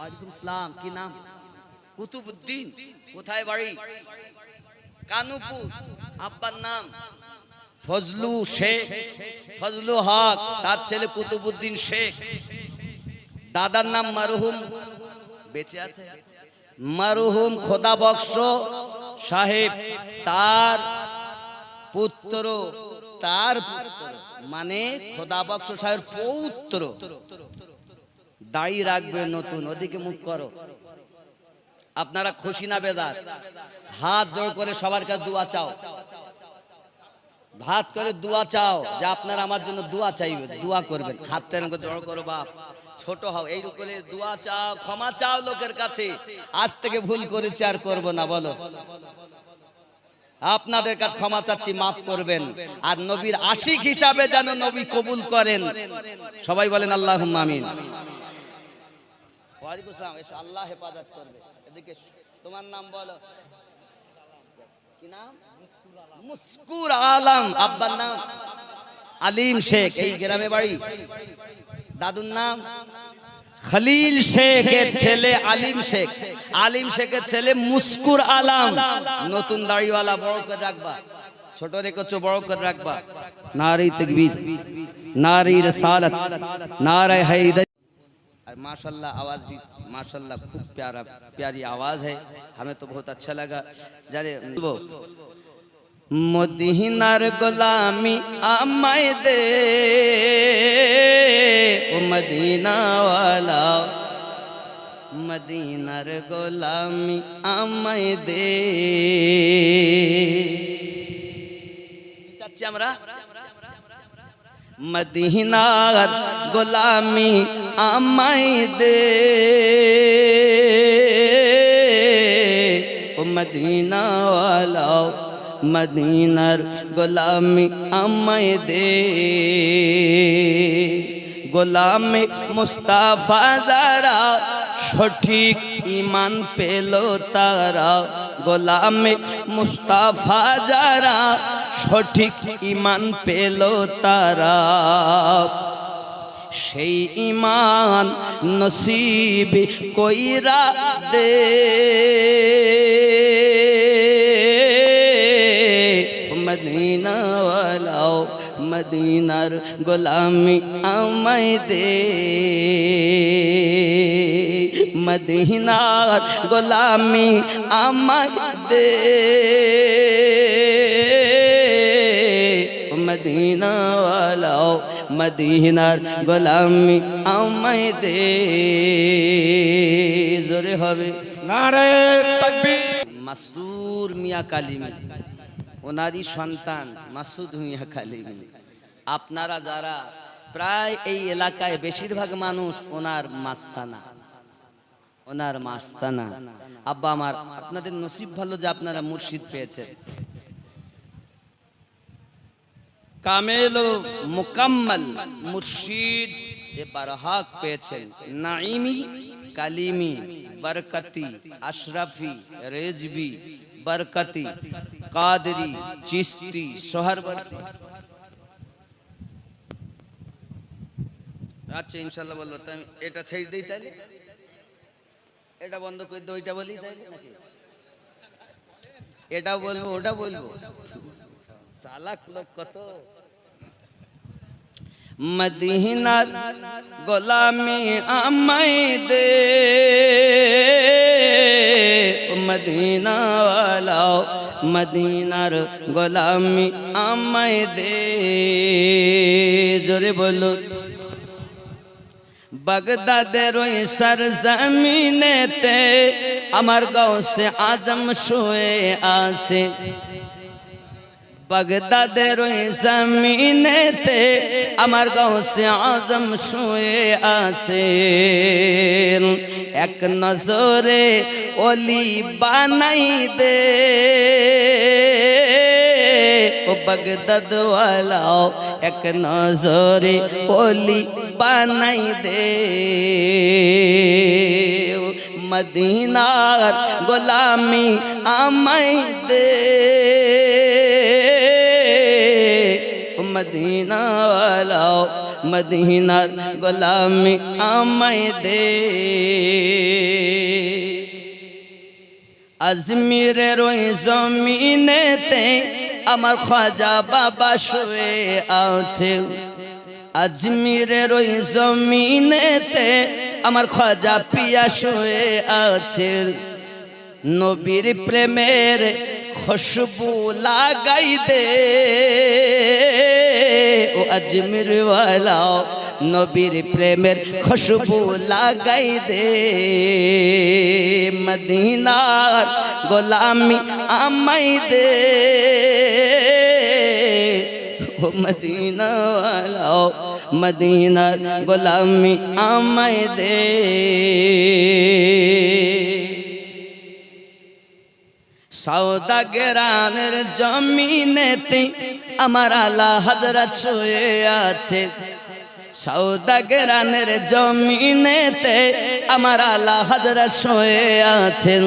ওয়ালাইকুম ইসলাম কি নাম? কুতুবউদ্দিন, কোথায় বাড়ি? আব্বার নাম? ফজলু শেখ, ফজলু হক, তার ছেলে শেখ। দাদার নাম মারুহুম, বেঁচে আছে? মারুহুম খোদা বক্স সাহেব, তার পুত্র, তার মানে খোদা বক্স সাহেবের পৌত্র। দাড়ি রাখবে নতুন, ওদিকে মুখ করো। আপনারা খুশি না বেদার? হাত জোড় করে সবার কাছে দোয়া চাও। ভাত করে দোয়া চাও যে আপনারা আমার জন্য দোয়া চাইবে, দোয়া করবেন। হাত টেন করে জড়ো করো বাপ। ছোট হও, এই করে দোয়া চাও, ক্ষমা চাও লোকের কাছে। আজ থেকে ভুল করেছি আর করব না, বলো। আপনাদের কাছে ক্ষমা চাচ্ছি, মাফ করবেন। আর নবীর আশিক হিসাবে যেন নবী কবুল করেন। সবাই বলেন আল্লাহ আমিন। ওয়ালাইকুম এসো, আল্লাহ হেফাজত করবে। এদিকে তোমার নাম বলো। কি নাম? মুস্কুর আলম। আব্বার নাম আলিম শেখ, এই গ্রামে বাড়ি। দাদুর নাম খলিল শেখের ছেলে আলিম শেখ। আলিম শেখের ছেলে মুস্কুর আলম। নতুন দাড়িওয়ালা, বড় করে রাখবা। ছোট রেখেছো বড় করে রাখবা। নারী তকবীর নারী রসালত নারায় হাইদ और माशाल्लाह आवाज़ भी माशाल्लाह खूब प्यारा प्यारी आवाज़ है हमें तो बहुत अच्छा लगा जाने वो মদিনার গোলামি আমায় দে ও মদিনাওয়ালা মদিনার গোলামি আমায় দে চাচ্ছি আমরা মদিনার গোলামি আমায় দে। ও মদিনাওয়ালা মদিনার গোলামি আমায় দে। গোলামে মুস্তাফা যারা সঠিক ইমান পেল তারা। গোলামে মুস্তাফা যারা সঠিক ইমান পেল তারা। সেই ইমান নসিব কইরা দে। মদিনাওয়ালাও মদিনার গোলামি আমায় দে। মদিনার গোলামি আমায় দে। মদিনাওয়ালাও মদিনার গোলামি আমায় দে। জোরে হবে। নারে তাকবীর। মাসুর মিয়া কালিমি ওনারই সন্তান মাসুদ মিয়া কালিমি। আপনারা যারা প্রায় এই এলাকায় বেশিরভাগ মানুষ ওনার মাস্তানা। ওনার মাস্তানা। আব্বা আমার আপনাদের নসিব ভালো যে আপনারা মুর্শিদ পেয়েছেন। কামেল ও মুকাম্মল মুর্শিদ এ বারহাক পেয়েছেন। নাইমি কালিমি, বরকতি, আশরাফি, রেজবি, বরকতি, কাদরি, চিস্তি সোহরবর্তী আচ্ছা ইনশাল্লাহ বলব আমি এটা ছেড়ে দিই তাহলে এটা বন্ধ করে দিই ওইটা বলি তাহলে এটা বলব, ওটা বলব। চালাক লোক কত? মদিনার গোলামি আমায় দে। মদিনাওয়ালা মদিনার গোলামি আমায় দে। জোরে বলো। বাগদাদের ওই সরজমিনেতে আমার গাঁও সে আজম শুয়ে আসে বাগদাদের ওই জমিনেতে আমার গাঁও সে আজম শুয়ে আসে এক নজরে ওলি বানাই দে। ও বগদদ ওয়ালাও এক নজরে ওলি বানাই দে। মদিনার গোলামি আমাই দে। মদিনা ওয়ালাও মদিনার গোলামি আমাই দে আজমিরের ওই জমিনেতে আমার খাজা বাবা শুয়ে আছে আজমিরের ওই জমিনেতে আমার খাজা পিয়া শুয়ে আছে নবীর প্রেমের খুশবু লাগাই দে ও আজমির ওয়ালা, নবীর প্রেমের খুশবু লাগাই দে। মদিনার গোলামি আমাই দে। ও মদিনা ওয়ালা, মদিনার গোলামি আমাই দে। সৌদাগরানের জমিনেতে আমার আলা হজরত শুয়ে আছে। সৌদাগরানের জমিনেতে আমার আলা হজরত শুয়ে আছেন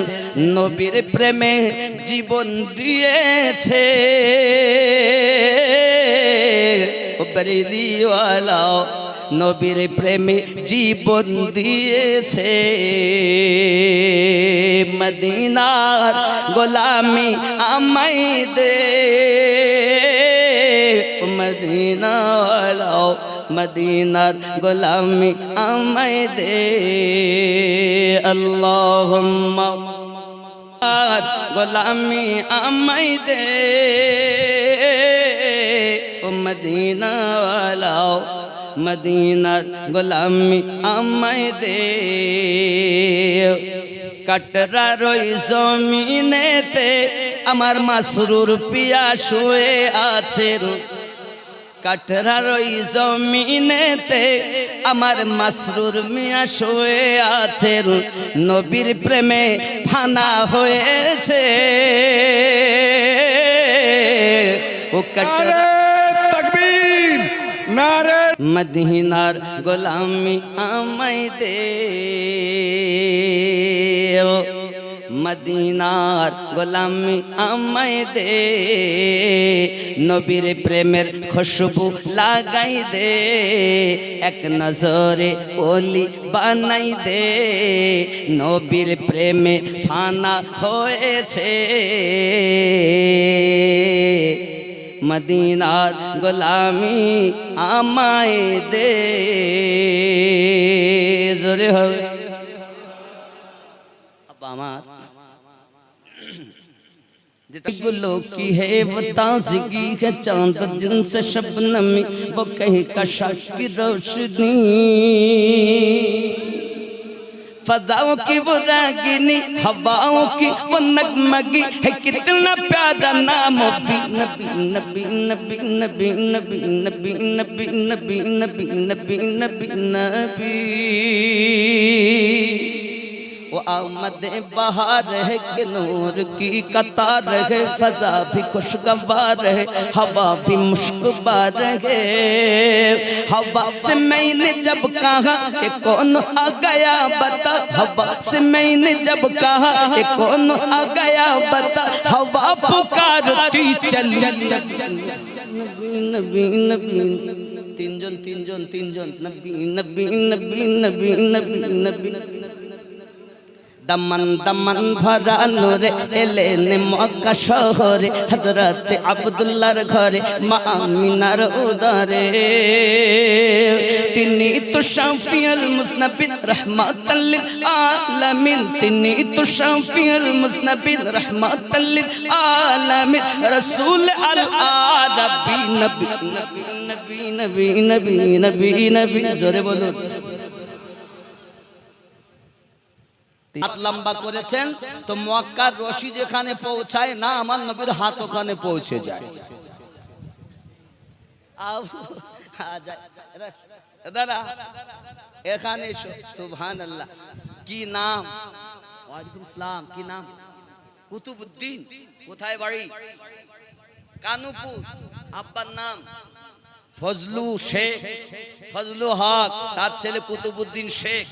নবীর প্রেমে জীবন দিয়েছে। ও বরেলিওয়ালা নবীর প্রেমে জীবন দিয়েছে। মদিনার গোলামি আমাই দে। মদিনাওয়ালা মদিনার গোলামি আমাই দে। গোলামি আমাই দে। মদিনাওয়ালা মদিনার গোলামি আমায় দে। কাটরা রই জমিনেতে আমার মাসরুর পিয়া শুয়ে আছেন কাটরার ওই জমিনেতে আমার মাসরুর মিয়া শুয়ে আছেন নবীর প্রেমে ফানা হয়েছে। ও কাটরা নারে মদিনার গোলামি আমায় দে মদিনার গোলামি আমায় দে। নবীর প্রেমের খুশবু লাগাই দে। এক নজরে ওলি বানাই দে। নবীর প্রেমে ফানা হয়েছে। مدینہ غلامی آمائے دے۔ زرہ ہوئے گلوں کی ہے، وہ تازگی ہے۔ چاند جن سے شب نمی، وہ کہیں کا شاہ کی روشنی۔ فضاؤں کی وہ راگنی ہواوں کی وہ نگمگی ہے کتنا پیادا نام ہو فی نبی نبی نبی نبی نبی نبی نبی نبی نبی نبی نبی نبی وہ آمد بہار ہے کہ نور کی قطار ہے فضا بھی خوشگوار ہے ہوا بھی مشکل رہے ہوا سے میں نے جب کہا کہ کون آ گیا بتا ہوا سے میں نے جب کہا کہ کون آ گیا بتا ہوا پکارتی چل نبی نبی تین جن تین جن تین جن نبی نبی نبی نبی نبی نبی দমন দমন ভরা নূরে এলেন মক্কা শহরে, হযরত আব্দুল্লাহর ঘরে, মা আমিনার উদরে। তিনি তো শাফিউল মুসনাবিদ রাহমাতাল লিল আলামিন। তিনি তো শাফিউল মুসনাবিদ রাহমাতাল লিল আলামিন। রাসূল আল নবী নবী নবী নবী নবী নবী নবী, জোরে বলুন। হাত লম্বা করেছেন, তো মক্কার রশি যেখানে পৌঁছায় না, আমার নবীর হাত ওখানে পৌঁছে যায়। দাদা এখানে আল্লাহ কি নাম? কি নাম? কোথায় বাড়ি? কানুপুর, আব্বার নাম? ফজলু শেখ, ফজলু হক, তার ছেলে কুতুবুদ্দিন শেখ।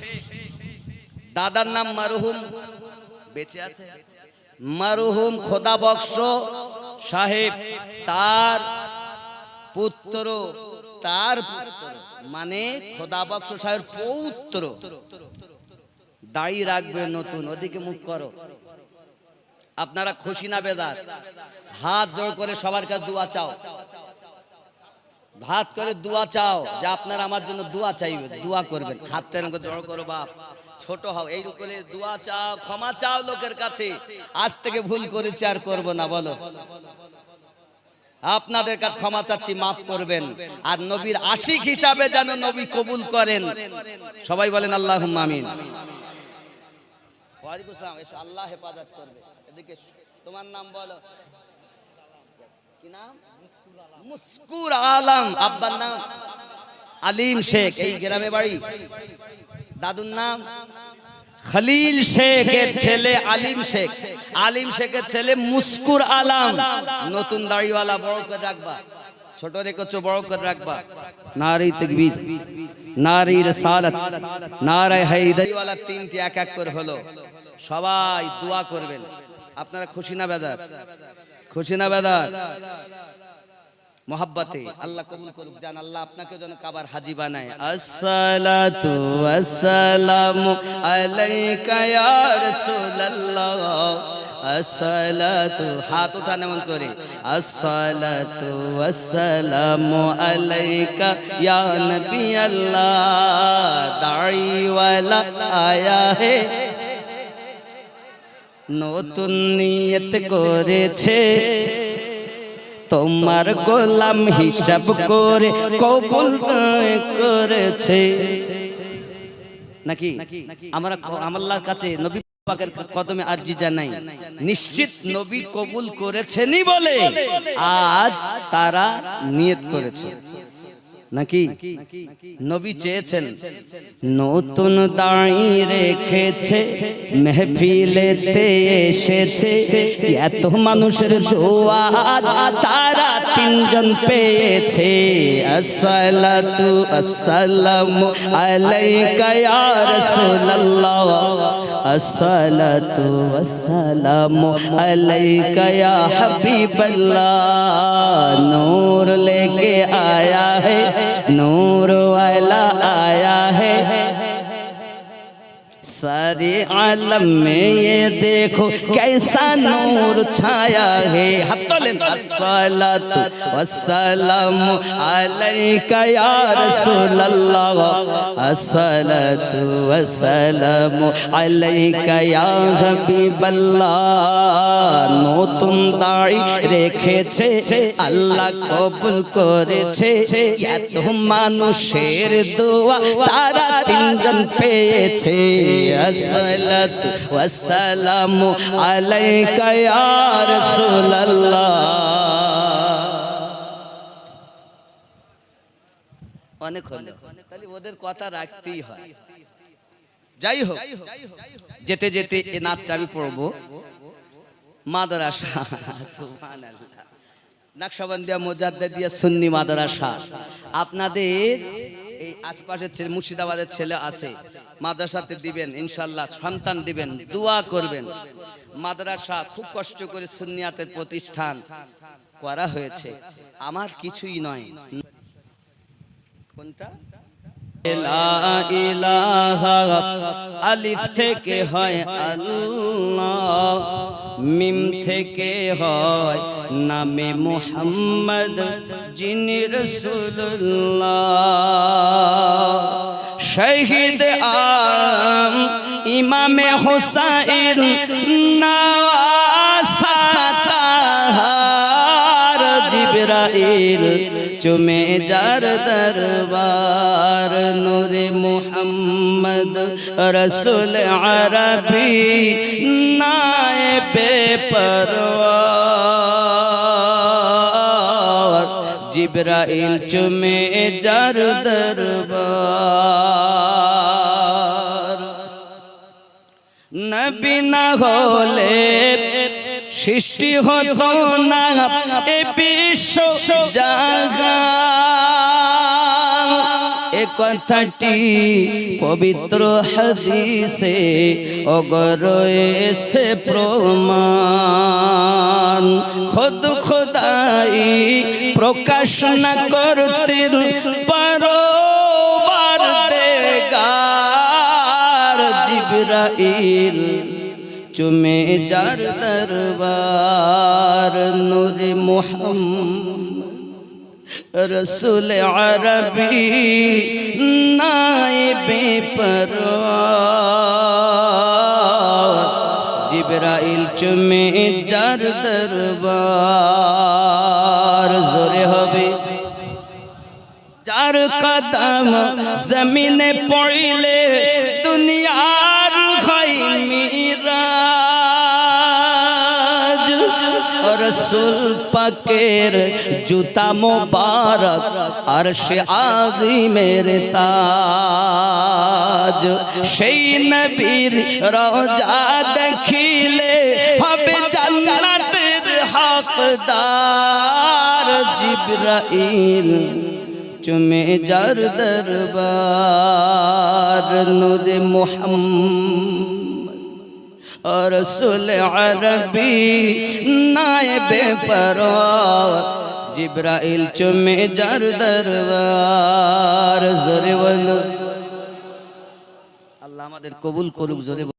দাদার নাম মারুহুম। বেঁচে আছে? মারুহুম খোদা বক্স সাহেব, তার পুত্র, তার মানে খোদা বক্স সাহেবের পৌত্র। দাড়ি রাখবে নতুন, ওদিকে মুখ করো। আপনারা খুশি না বেদার হাত জোর করে সবার কাছে দোয়া চাও। ভাত করে দোয়া চাও যে আপনারা আমার জন্য দোয়া চাইবে দোয়া করবেন। হাতটা জড়ো করো বাপ। ছোট হও, এই করে দোয়া চাও, ক্ষমা চাও লোকের কাছে। আজ থেকে ভুল করেছি আর করব না, বলো। আপনাদের কাছে ক্ষমা চাচ্ছি, মাফ করবেন। আর নবীর আশিক হিসাবে যেন নবী কবুল করেন। সবাই বলেন আল্লাহ আমিন। ওয়ালাইকুম আসসালাম, এসো, আল্লাহ হেফাজত করবে। এদিকে তোমার নাম বলো। কি নাম? মুস্কুর আলম। আব্বার নাম? আলিম শেখ, এই গ্রামে বাড়ি। দাদুর নাম? খলিল শেখের ছেলে আলিম শেখ। আলিম শেখের ছেলে মুস্কুর আলম। নতুন দাড়িওয়ালা, বড় করে রাখবা। ছোট রেখেছো বড় করে রাখবা। নারী তকবীর, নারী রসালত, নারায় হাইদারিওয়ালা তিনটি এক এক করে হলো। সবাই দোয়া করবেন। আপনারা খুশি না বেদার? খুশি না বেদার? মোহাব্বতে। আল্লাহ কবুল করুক, জান আল্লাহ আপনাকে যেন কাবার হাজি বানায়। আসসালাতু ওয়াসসালামু আলাইকা ইয়া রাসূলুল্লাহ। আসসালাতু হাত উঠান এমন করে। আসসালাতু ওয়াসসালামু আলাইকা ইয়া নবী আল্লাহ দাড়িওয়ালা আয়া হে নতুন নিয়ত করেছে। তোমার গোলাম হিসাব করে কবুল করেছে। নাকি? আমরা আমল্লার কাছে নবী পাকের কদমে আরজি জানাই। নিশ্চিত নবী কবুল করেছেনই বলে। আজ তারা নিয়ত করেছে। নাকি? নবী চেয়েছেন, নতুন দাঁড়ি রেখেছে, মেহফিলেতে এসেছে, এত মানুষের দোয়া তারা তিনজন পেয়েছে। আসসালাতু আসসালামু আলাইকা ইয়া রাসূলুল্লাহ। الصلاة والسلام عليك يا حبيب اللہ نور لے کے آیا ہے نور والا آیا ہے सारे आलम में ये देखो कैसा नूर छाया है हत्तलेन अस्सलातु वस्सलामु अलैका या रसूल अल्लाह अस्सलातु वस्सलामु अलैका या হাবিব নতুন দাড়ি রেখেছে আল্লাহ কবুল করেছে এত মানুষের দোয়া তারা তিনজন পেয়েছে আসসালাতু ওয়াসসালামু আলাইকা ইয়া অনেক তাহলে ওদের কথা রাখতেই হয়। যাই হোক, যেতে যেতে এ নাতটা আমি পড়ব। মাদ্রাসা নাকশবন্দিয়া মোজাদ্দিয়া সুন্নি মাদ্রাসা। আপনাদের এই আশপাশের ছেলে, মুর্শিদাবাদের ছেলে আছে। মাদ্রাসাতে দিবেন, ইনশাল্লাহ সন্তান দিবেন, দোয়া করবেন। মাদ্রাসা খুব কষ্ট করে সুনিয়াতের প্রতিষ্ঠান করা হয়েছে। আমার কিছুই নয়। কোনটা? আলিফ থেকে হয় আল্লাহ, মিম থেকে হয় নামে মুহাম্মদ, যিনি রাসূলুল্লাহ। শহীদ আম ইমামে হুসাইন নওয়াসা জিবরাইল চুমে যার দরবার নূরে মুহাম্মদ রসুল আরবি নায়েবে পরওয়ার জিবরাইল চুমে যার দরবার। নবী না হলে সৃষ্টি হতো না, এ বিশ্ব জাগা এ কথাটি পবিত্র হাদিসে অগরয়েছে প্রমাণ। খোদ খোদাই প্রকাশ না করতে পারো দেগার জিবরাইল। চুমে যার দরবার নূরে মোহাম্মদ রসুল আরবি নাইবে পরওয়ার জিবরাইল চুমে যার দরবার জোরে হবে যার কদম জমিনে পড়িলে রসুল পাকের জুতা মোবারক আরশে আজিমের তাজ। সেই নবীর রোজা দেখিলে হবে জান্নাতের হকদার। জিবরাইল চুমে যার দরবার, নূরে মোহাম্মদ রসুল আরবি নায়বে পরওয়ার জিব্রাইল চুমে যার দরবার জোরে বলো আল্লাহ আমাদের কবুল করুক জোরে।